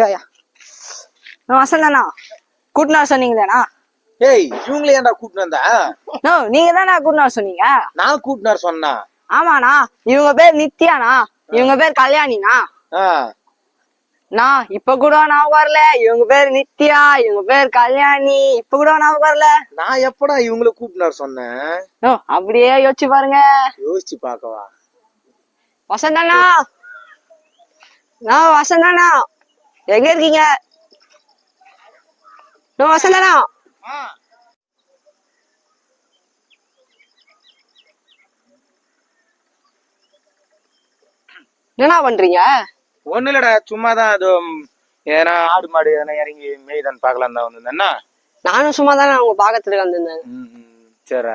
ஐயா வசந்தாண்ணா. கூட்டினா சொன்னீங்களேண்ணா ஏய் இவங்களே ஏன்டா கூட்டிட்டு வந்தா? நோ நீங்க தானே கூட்டினா சொன்னீங்க? நான் கூட்டினார் சொன்னா? ஆமாண்ணா. இவங்க பேர் நித்யாண்ணா. இவங்க பேர் கல்யாணிண்ணா. நான் இப்ப கூட ஞாபகம் வரல. இவங்க பேர் நித்யா இவங்க பேர் கல்யாணி. இப்ப கூட ஞாபகம் வரல. நான் எப்படா இவங்கள கூட்டினார் சொன்னேன்? நோ அப்படியே யோசிச்சு பாருங்க. யோசிச்சு பார்க்கவா? வசந்தாண்ணா. நான் வசந்தாண்ணா. எங்க இருக்கீங்க? நோ வசந்தாண்ணா என்ன பண்றீங்க? ஒண்ணு இல்லடா சும்மா தான் அது ஏன்னா ஆடு மாடு எதனா இறங்கி மேய்தான் பார்க்கலாம் தான் வந்திருந்தேன்னா நானும் சும்மா தானே உங்க பாக்கத்துக்கு வந்திருந்தேன். சரி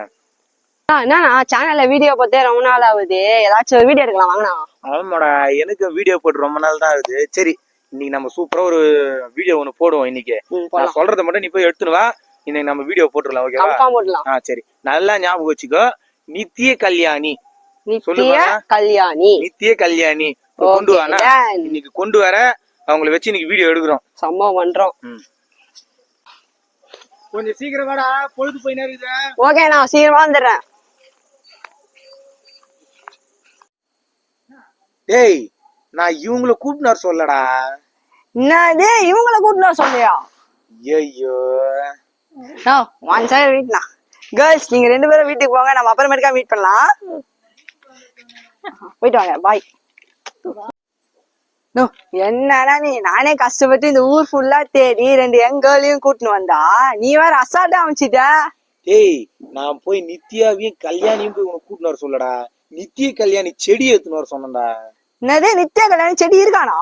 என்னண்ணா சேனல்ல வீடியோ பார்த்தே ரொம்ப நாள் ஆகுது. ஏதாச்சும் வீடியோ எடுக்கலாம் வாங்கண்ணா. ஆமாடா எனக்கு வீடியோ போட்டு ரொம்ப நாள் தான் ஆகுது. சரி இன்னைக்கு நம்ம சூப்பரா ஒரு வீடியோ ஒண்ணு போடுவோம் இன்னைக்கு. நான் சொல்றத மட்டும் நீ போய் எடுத்துன்னு வா. இன்னைக்கு நம்ம வீடியோ போட்டுடலாம் ஓகேவா ஆ சரி. நல்லா ஞாபகம் வச்சுக்கோ. நித்திய கல்யாணி. சொல்லு நித்ய பாக்கலாம். கல்யாணி. நித்திய கல்யாணி. கொண்டு வானா. இன்னைக்கு கொண்டு வர அவங்கள வச்சு இன்னைக்கு வீடியோ எடுக்கிறோம். சம்பவம் பண்றோம். கொஞ்சம் சீக்கிரம் வாடா. பொழுது போய் இருக்குது ஓகே நான் சீக்கிரமா வந்துடுறேன். டேய் நான் இவங்கள கூப்பினார் சொல்லடா. என்னது இவங்களை கூட்டினா சொல்லியா ஐயோ ஒன் சைடு வீட்னா கேர்ள்ஸ் நீங்க ரெண்டு பேரும் வீட்டுக்கு போங்க நம்ம அப்புறமேட்டுக்கா மீட் பண்ணலாம். போயிட்டு வாங்க பாய் நோ என்னடா நீ? நானே கஷ்டப்பட்டு இந்த ஊர் ஃபுல்லா தேடி ரெண்டு யங் கேர்ளையும் கூட்டின்னு வந்தா நீ வேற அசால்ட்டா அமைச்சிட்ட. டேய் நான் போய் நித்யாவையும் கல்யாணியும் போய் உனக்கு கூட்டினு வர சொல்லடா. நித்திய கல்யாணி செடி எடுத்துன்னு வர சொன்னேன்டா. என்னது நித்யா கல்யாணம் செடி இருக்கானா?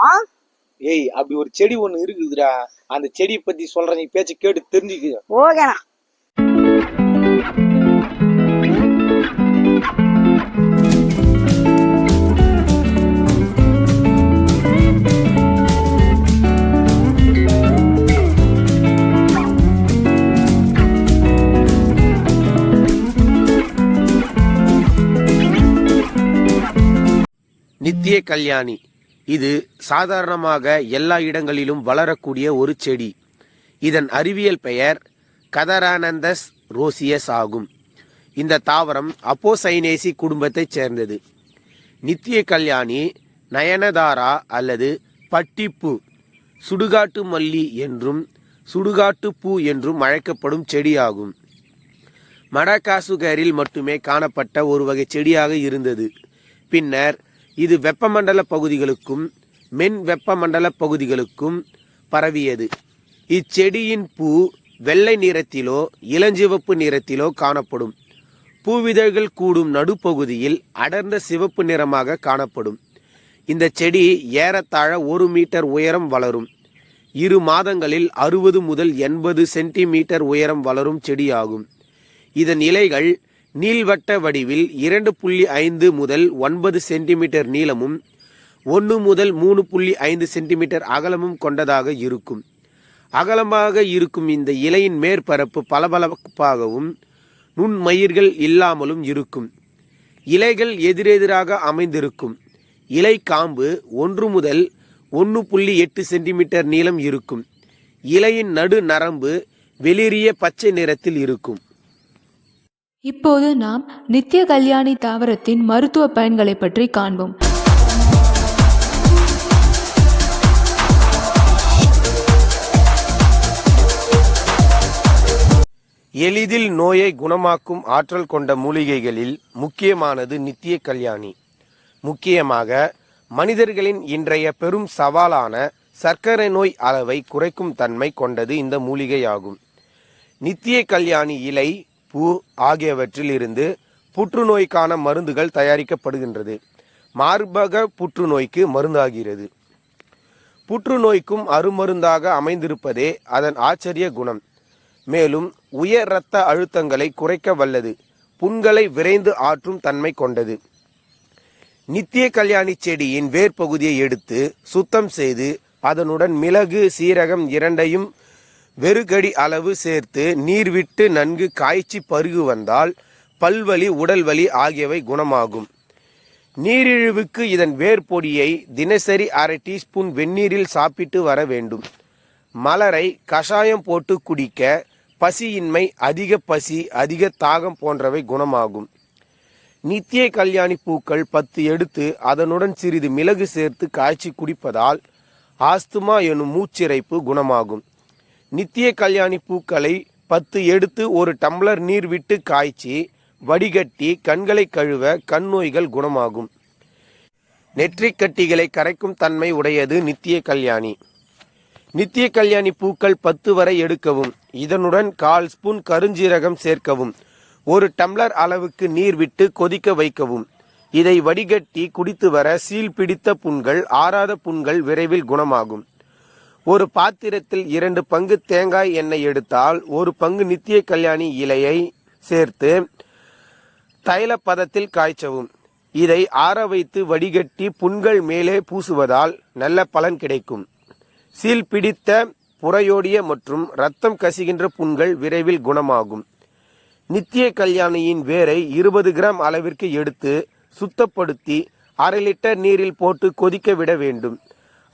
ஏய் அப்படி ஒரு செடி ஒண்ணு இருக்குதுடா. அந்த செடியை பத்தி சொல்ற நீ பேச்சு கேட்டு தெரிஞ்சுக்க ஓகேண்ணா. நித்திய கல்யாணி. இது சாதாரணமாக எல்லா இடங்களிலும் வளரக்கூடிய ஒரு செடி. இதன் அறிவியல் பெயர் கதரானந்தஸ் ரோசியஸ் ஆகும். இந்த தாவரம் அப்போசைனேசி குடும்பத்தைச் சேர்ந்தது. நித்திய கல்யாணி நயனதாரா அல்லது பட்டிப்பூ சுடுகாட்டு மல்லி என்றும் சுடுகாட்டு பூ என்றும் அழைக்கப்படும் செடியாகும். மடகாசுகரில் மட்டுமே காணப்பட்ட ஒரு வகை செடியாக இருந்தது. பின்னர் இது வெப்பமண்டல பகுதிகளுக்கும் மென் வெப்பமண்டல பகுதிகளுக்கும் பரவியது. இச்செடியின் பூ வெள்ளை நிறத்திலோ இளஞ்சிவப்பு நிறத்திலோ காணப்படும். பூவிதழ்கள் கூடும் நடுப்பகுதியில் அடர்ந்த சிவப்பு நிறமாக காணப்படும். இந்த செடி ஏறத்தாழ ஒரு மீட்டர் உயரம் வளரும். இரு மாதங்களில் அறுபது முதல் எண்பது சென்டிமீட்டர் உயரம் வளரும் செடியாகும். இதன் இலைகள் நீள்வட்ட வடிவில் இரண்டு புள்ளி ஐந்து முதல் ஒன்பது சென்டிமீட்டர் நீளமும் ஒன்று முதல் மூணு புள்ளி ஐந்து சென்டிமீட்டர் அகலமும் கொண்டதாக இருக்கும். அகலமாக இருக்கும் இந்த இலையின் மேற்பரப்பு பளபளப்பாகவும் நுண்மயிர்கள் இல்லாமலும் இருக்கும். இலைகள் எதிரெதிராக அமைந்திருக்கும். இலை காம்பு ஒன்று முதல் ஒன்று புள்ளி எட்டு சென்டிமீட்டர் நீளம் இருக்கும். இலையின் நடு நரம்பு வெளிரிய பச்சை நிறத்தில் இருக்கும். இப்போது நாம் நித்திய கல்யாணி தாவரத்தின் மருத்துவ பயன்களை பற்றி காண்போம். எளிதில் நோயை குணமாக்கும் ஆற்றல் கொண்ட மூலிகைகளில் முக்கியமானது நித்திய கல்யாணி. முக்கியமாக மனிதர்களின் இன்றைய பெரும் சவாலான சர்க்கரை நோய் அளவை குறைக்கும் தன்மை கொண்டது இந்த மூலிகையாகும். நித்திய கல்யாணி இலை பூ ஆகியவற்றில் இருந்து புற்றுநோய்க்கான மருந்துகள் தயாரிக்கப்படுகின்றது. மார்பக புற்றுநோய்க்கு மருந்தாகிறது. புற்றுநோய்க்கும் அருமருந்தாக அமைந்திருப்பதே அதன் ஆச்சரிய குணம். மேலும் உயர் இரத்த அழுத்தங்களை குறைக்க வல்லது. புண்களை விரைந்து ஆற்றும் தன்மை கொண்டது. நித்திய கல்யாணி செடியின் வேர் பகுதியை எடுத்து சுத்தம் செய்து அதனுடன் மிளகு சீரகம் இரண்டையும் வெறுகடி அளவு சேர்த்து நீர் விட்டு நன்கு காய்ச்சி பருகு வந்தால் பல்வலி உடல் வலி ஆகியவை குணமாகும். நீரிழிவுக்கு இதன் வேர் பொடியை தினசரி அரை டீஸ்பூன் வெந்நீரில் சாப்பிட்டு வர வேண்டும். மலரை கஷாயம் போட்டு குடிக்க பசியின்மை அதிக பசி அதிக தாகம் போன்றவை குணமாகும். நித்திய கல்யாணி பூக்கள் பத்து எடுத்து அதனுடன் சிறிது மிளகு சேர்த்து காய்ச்சி குடிப்பதால் ஆஸ்துமா எனும் மூச்சிறைப்பு குணமாகும். நித்திய கல்யாணி பூக்களை பத்து எடுத்து ஒரு டம்ளர் நீர் விட்டு காய்ச்சி வடிகட்டி கண்களை கழுவ கண் நோய்கள் குணமாகும். நெற்றிக் கட்டிகளை கரைக்கும் தன்மை உடையது நித்திய கல்யாணி. நித்திய கல்யாணி பூக்கள் பத்து வரை எடுக்கவும் இதனுடன் கால் ஸ்பூன் கருஞ்சீரகம் சேர்க்கவும் ஒரு டம்ளர் அளவுக்கு நீர் விட்டு கொதிக்க வைக்கவும். இதை வடிகட்டி குடித்து வர சீல் பிடித்த புண்கள் ஆறாத புண்கள் விரைவில் குணமாகும். ஒரு பாத்திரத்தில் இரண்டு பங்கு தேங்காய் எண்ணெய் எடுத்தால் ஒரு பங்கு நித்திய கல்யாணி இலையை சேர்த்து தைல பதத்தில் காய்ச்சவும். இதை ஆற வைத்து வடிகட்டி புண்கள் மேலே பூசுவதால் நல்ல பலன் கிடைக்கும். சீல் பிடித்த புறையோடிய மற்றும் ரத்தம் கசிகின்ற புண்கள் விரைவில் குணமாகும். நித்திய கல்யாணியின் வேரை இருபது கிராம் அளவிற்கு எடுத்து சுத்தப்படுத்தி அரை லிட்டர் நீரில் போட்டு கொதிக்க விட வேண்டும்.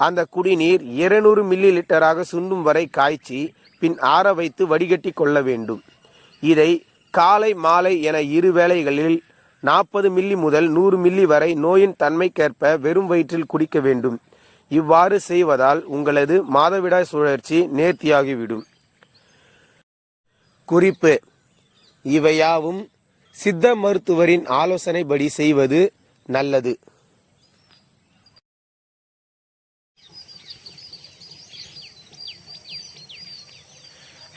அந்த குடிநீர் 200 மில்லி லிட்டராக சுண்டும் வரை காய்ச்சி பின் ஆற வைத்து வடிகட்டி கொள்ள வேண்டும். இதை காலை மாலை என இரு வேளைகளில் நாற்பது மில்லி முதல் நூறு மில்லி வரை நோயின் தன்மைக்கேற்ப வெறும் வயிற்றில் குடிக்க வேண்டும். இவ்வாறு செய்வதால் உங்களது மாதவிடாய் சுழற்சி நேர்த்தியாகிவிடும். குறிப்பு. இவையாவும் சித்த மருத்துவரின் ஆலோசனைப்படி செய்வது நல்லது.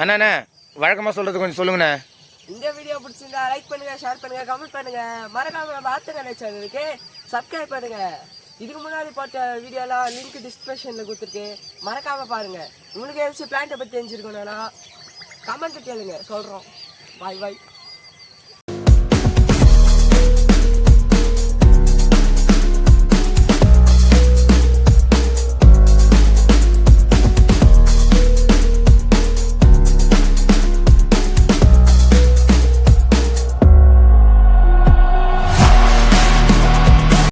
அண்ணாண்ணே வழக்கமாக சொல்கிறது கொஞ்சம் சொல்லுங்கண்ணே. இந்த வீடியோ பிடிச்சிருந்தா லைக் பண்ணுங்க ஷேர் பண்ணுங்க கமெண்ட் பண்ணுங்க. மறக்காம பார்த்துங்க சேனலுக்கு சப்ஸ்கிரைப் பண்ணுங்க. இதுக்கு முன்னாடி பார்த்த வீடியோலாம் லிங்க் டிஸ்கிரிப்ஷனில் கொடுத்துருக்கு. மறக்காம பாருங்க. உங்களுக்கு ஏதாச்சும் பிளான்ட்டை பற்றி தெரிஞ்சிருக்கணும்னா கமெண்ட் கேளுங்க. சொல்கிறோம் பாய் பாய்